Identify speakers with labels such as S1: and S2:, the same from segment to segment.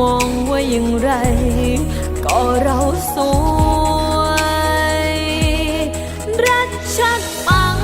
S1: มองว่าอย่างไร ก็เราสวย รัชชัดปัง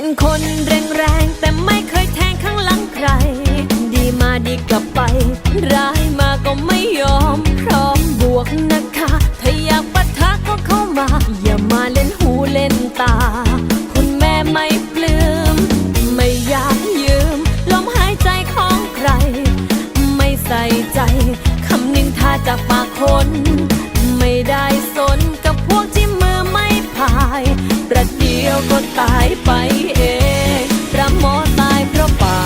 S1: เป็นคนแรงๆแต่ไม่เคยแทงข้างหลังใคร ดีมาดีกลับไป ร้ายมาก็ไม่ยอม พร้อมบวกนะคะ ถ้าอยากปะทะก็เข้ามา อย่ามาเล่นหูเล่นตา คุณแม่ไม่ปลื้มไม่อยากยืมลมหายใจของใคร ไม่ใส่ใจคำนินทาจากปากคน เดี๋ยวก็ตายไปเองประมอตายเพราะป่า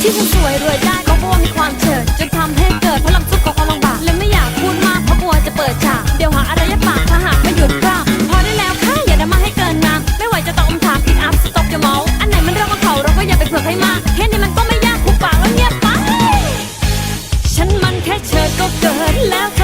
S1: ที่ฉันสวยรวยได้ก็เพราะว่ามีความเฉิดจนทำให้เกิดพลังสุขของ ก็เ